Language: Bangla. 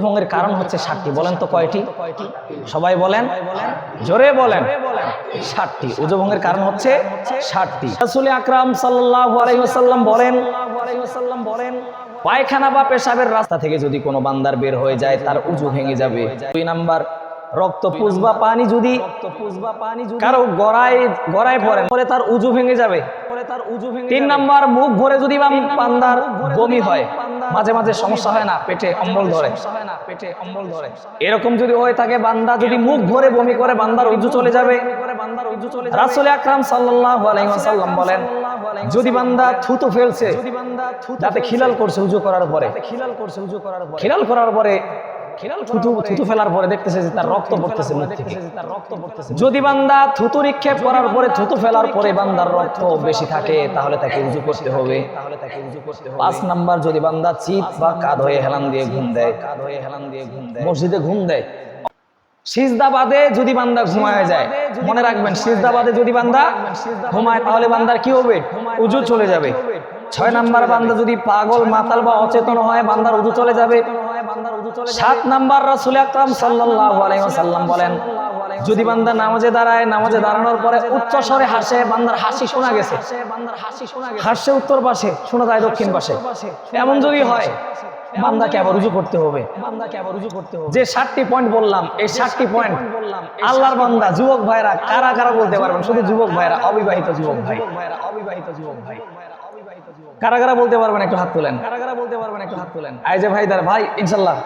ভঙ্গের কারণ হচ্ছে ষাটটি বলেন তো কয়টি? সবাই বলেন? জোরে বলেন। ষাটটি উজভঙ্গের কারণ হচ্ছে ষাটটি রাসূল আকরাম সাল্লাল্লাহু আলাইহি ওয়াসাল্লাম বলেন বলেন পায়খানা বা পেশাবের রাস্তা থেকে যদি কোনো বান্দার বের হয়ে যায় তার উজু ভেঙে যাবে। দুই নাম্বার রক্ত পুষ বা পানি যদি কারও গড়ায় গড়ায় পড়ে তার উজু ভেঙে যাবে। তিন নাম্বার মুখ ভরে যদি বাম- বান্দার বমি হয় মাঝে মাঝে সমস্যা হয় না পেটে অম্বল ধরে। পেটে অম্বল ধরে। এরকম যদি হয়ে থাকে বান্দা যদি মুখ ভরে বমি করে বান্দার উজু চলে যাবে। রাসূল আকরাম সাল্লাল্লাহু আলাইহি ওয়াসাল্লাম বলেন যদি বান্দা থুতু ফেলছে যাতে খিলাল করছে উজু করার পরে। খিলাল করছে উজু করার পরে। খিলাল করার পরে থুতু ফেলার পরে দেখতেছে যে তার রক্ত পড়তেছে যদি বান্দা থুতু নিক্ষেপ করার পরে থুতু ফেলার পরে বান্দার রক্ত বেশি থাকে তাহলে তাকে উজু করতে হবে। তাহলে তাকে উজু করতে হবে। পাঁচ নাম্বার যদি বান্দা চিপ বা কাঁধ হয়ে হেলান দিয়ে ঘুম দেয়। কাঁধ হয়ে হেলান দিয়ে ঘুম দেয়। মসজিদে ঘুম দেয়। সিজদা বাদে যদি বান্দা ঘুমায় যায় মনে রাখবেন সিজদাবাদে যদি বান্দা ঘুমায় তাহলে বান্দার কি হবে? উজু চলে যাবে। ছয় নাম্বার বান্দা যদি পাগল মাতাল বা অচেতন হয় বান্দার উজু চলে যাবে। সাত নাম্বার রাসূল আকরাম সাল্লাল্লাহু আলাইহি ওয়াসাল্লাম বলেন যদি বান্দা নামাজে দাঁড়ায় নামাজে দাঁড়ানোর পরে উচ্চ স্বরে হাসে বান্দার হাসি শোনা গেছে। হাসছে উত্তর পাশে শোনা যায় দক্ষিণ পাশে। এমন যদি হয় বান্দাকে আবার রুজু করতে হবে। বান্দাকে আবার রুজু করতে হবে। যে ষাটটি পয়েন্ট বললাম এই ষাটটি পয়েন্ট বললাম আল্লাহর বান্দা যুবক ভাইরা কারা কারা বলতে পারবেন? শুধু যুবক ভাইরা অবিবাহিত যুবক ভাই। অবিবাহিত যুবক ভাই। কারা কারা বলতে পারবেন? একটু হাত তুলেন। কারা কারা বলতে পারবেন? একটু হাত তুলেন। আই যে ভাই দার ভাই ইনশাল্লাহ।